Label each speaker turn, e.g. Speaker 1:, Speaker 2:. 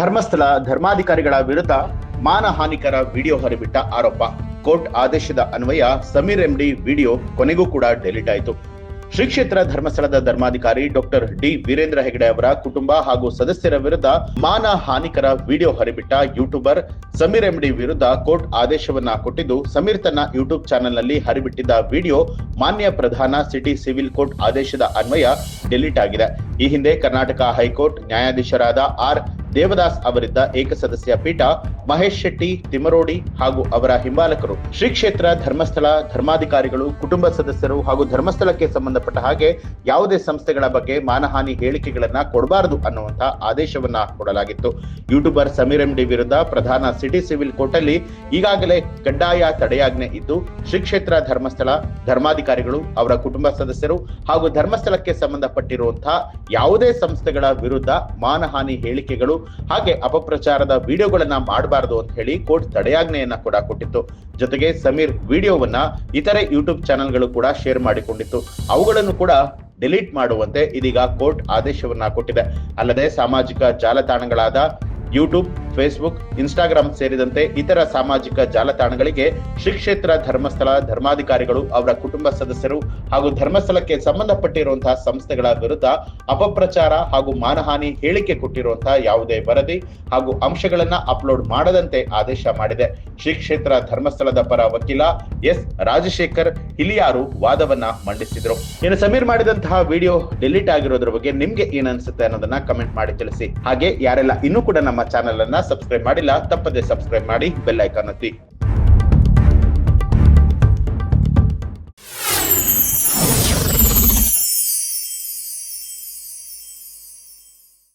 Speaker 1: ಧರ್ಮಸ್ಥಳ ಧರ್ಮಾಧಿಕಾರಿಗಳ ವಿರುದ್ಧ ಮಾನಹಾನಿಕರ ವಿಡಿಯೋ ಹೊರಬಿಟ್ಟ ಆರೋಪ. ಕೋರ್ಟ್ ಆದೇಶದ ಅನ್ವಯ ಸಮೀರ್ ಎಂಡಿ ವಿಡಿಯೋ ಕೊನೆಗೂ ಕೂಡ ಡೆಲೀಟ್ ಆಯಿತು. ಶ್ರೀ ಕ್ಷೇತ್ರ ಧರ್ಮಸ್ಥಳದ ಧರ್ಮಾಧಿಕಾರಿ ಡಾಕ್ಟರ್ ಡಿ ವೀರೇಂದ್ರ ಹೆಗಡೆ ಅವರ ಕುಟುಂಬ ಹಾಗೂ ಸದಸ್ಯರ ವಿರುದ್ಧ ಮಾನ ಹಾನಿಕರ ವಿಡಿಯೋ ಹೊರಬಿಟ್ಟ ಯೂಟ್ಯೂಬರ್ ಸಮೀರ್ ಎಂಡಿ ವಿರುದ್ಧ ಕೋರ್ಟ್ ಆದೇಶವನ್ನ ಕೊಟ್ಟಿದ್ದು, ಸಮೀರ್ ತನ್ನ ಯೂಟ್ಯೂಬ್ ಚಾನೆಲ್ನಲ್ಲಿ ಹರಿಬಿಟ್ಟಿದ್ದ ವಿಡಿಯೋ ಮಾನ್ಯ ಪ್ರಧಾನ ಸಿಟಿ ಸಿವಿಲ್ ಕೋರ್ಟ್ ಆದೇಶದ ಅನ್ವಯ ಡೆಲೀಟ್ ಆಗಿದೆ. ಈ ಹಿಂದೆ ಕರ್ನಾಟಕ ಹೈಕೋರ್ಟ್ ನ್ಯಾಯಾಧೀಶರಾದ ಆರ್ ದೇವದಾಸ್ ಅವರಿದ್ದ ಏಕಸದಸ್ಯ ಪೀಠ ಮಹೇಶ್ ಶೆಟ್ಟಿ ತಿಮರೋಡಿ ಹಾಗೂ ಅವರ ಹಿಂಬಾಲಕರು. ಶ್ರೀ ಕ್ಷೇತ್ರ ಧರ್ಮಸ್ಥಳ, ಧರ್ಮಾಧಿಕಾರಿಗಳು, ಕುಟುಂಬ ಸದಸ್ಯರು ಹಾಗೂ ಧರ್ಮಸ್ಥಳಕ್ಕೆ ಸಂಬಂಧಪಟ್ಟ ಹಾಗೆ ಯಾವುದೇ ಸಂಸ್ಥೆಗಳ ಬಗ್ಗೆ ಮಾನಹಾನಿ ಹೇಳಿಕೆಗಳನ್ನ ಕೊಡಬಾರದು ಅನ್ನುವಂತಹ ಆದೇಶವನ್ನ ಕೊಡಲಾಗಿತ್ತು. ಯೂಟ್ಯೂಬರ್ ಸಮೀರ್ ಎಂಡಿ ವಿರುದ್ಧ ಪ್ರಧಾನ ಸಿಟಿ ಸಿವಿಲ್ ಕೋರ್ಟ್ ಅಲ್ಲಿ ಈಗಾಗಲೇ ಕಡ್ಡಾಯ ತಡೆಯಾಜ್ಞೆ ಇದ್ದು ಶ್ರೀ ಕ್ಷೇತ್ರ ಧರ್ಮಸ್ಥಳ, ಧರ್ಮಾಧಿಕಾರಿಗಳು, ಅವರ ಕುಟುಂಬ ಸದಸ್ಯರು ಹಾಗೂ ಧರ್ಮಸ್ಥಳಕ್ಕೆ ಸಂಬಂಧಪಟ್ಟಿರುವಂತಹ ಯಾವುದೇ ಸಂಸ್ಥೆಗಳ ವಿರುದ್ಧ ಮಾನಹಾನಿ ಹೇಳಿಕೆಗಳು ಹಾಗೆ ಅಪಪ್ರಚಾರದ ವಿಡಿಯೋಗಳನ್ನ ಮಾಡಬಾರದು ಅಂತ ಹೇಳಿ ಕೋರ್ಟ್ ತಡೆಯಾಜ್ಞೆಯನ್ನ ಕೂಡ ಕೊಟ್ಟಿತ್ತು. ಜೊತೆಗೆ ಸಮೀರ್ ವಿಡಿಯೋವನ್ನ ಇತರೆ ಯೂಟ್ಯೂಬ್ ಚಾನೆಲ್ಗಳು ಕೂಡ ಶೇರ್ ಮಾಡಿಕೊಂಡಿತ್ತು. ಅವುಗಳನ್ನು ಕೂಡ ಡಿಲೀಟ್ ಮಾಡುವಂತೆ ಇದೀಗ ಕೋರ್ಟ್ ಆದೇಶವನ್ನ ಕೊಟ್ಟಿದೆ. ಅಲ್ಲದೆ ಸಾಮಾಜಿಕ ಜಾಲತಾಣಗಳಾದ ಯೂಟ್ಯೂಬ್ ಫೇಸ್ಬುಕ್ ಇನ್ಸ್ಟಾಗ್ರಾಂ ಸೇರಿದಂತೆ ಇತರ ಸಾಮಾಜಿಕ ಜಾಲತಾಣಗಳಿಗೆ ಶ್ರೀ ಧರ್ಮಸ್ಥಳ, ಧರ್ಮಾಧಿಕಾರಿಗಳು, ಅವರ ಕುಟುಂಬ ಸದಸ್ಯರು ಹಾಗೂ ಧರ್ಮಸ್ಥಳಕ್ಕೆ ಸಂಬಂಧಪಟ್ಟಿರುವಂತಹ ಸಂಸ್ಥೆಗಳ ವಿರುದ್ಧ ಅಪಪ್ರಚಾರ ಹಾಗೂ ಮಾನಹಾನಿ ಹೇಳಿಕೆ ಕೊಟ್ಟಿರುವಂತಹ ಯಾವುದೇ ವರದಿ ಹಾಗೂ ಅಂಶಗಳನ್ನ ಅಪ್ಲೋಡ್ ಮಾಡದಂತೆ ಆದೇಶ ಮಾಡಿದೆ. ಶ್ರೀ ಕ್ಷೇತ್ರ ಧರ್ಮಸ್ಥಳದ ಪರ ವಕೀಲ ಎಸ್. ರಾಜಶೇಖರ್ ಹಿಲಿಯಾರು ವಾದವನ್ನ ಮಂಡಿಸಿದ್ರು. ಇನ್ನು ಸಮೀರ್ ಮಾಡಿದಂತಹ ವಿಡಿಯೋ ಡಿಲೀಟ್ ಆಗಿರೋದ್ರ ಬಗ್ಗೆ ನಿಮ್ಗೆ ಏನನ್ಸುತ್ತೆ ಅನ್ನೋದನ್ನ ಕಮೆಂಟ್ ಮಾಡಿ ತಿಳಿಸಿ. ಹಾಗೆ ಯಾರೆಲ್ಲ ಇನ್ನೂ ಕೂಡ ನಮ್ಮ ಚಾನೆಲ್ ಅನ್ನ ಸಬ್ಸ್ಕ್ರೈಬ್ ಮಾಡಿಲ್ಲ ತಪ್ಪದೆ ಸಬ್ಸ್ಕ್ರೈಬ್ ಮಾಡಿ ಬೆಲ್ ಐಕಾನ್ ಒತ್ತಿ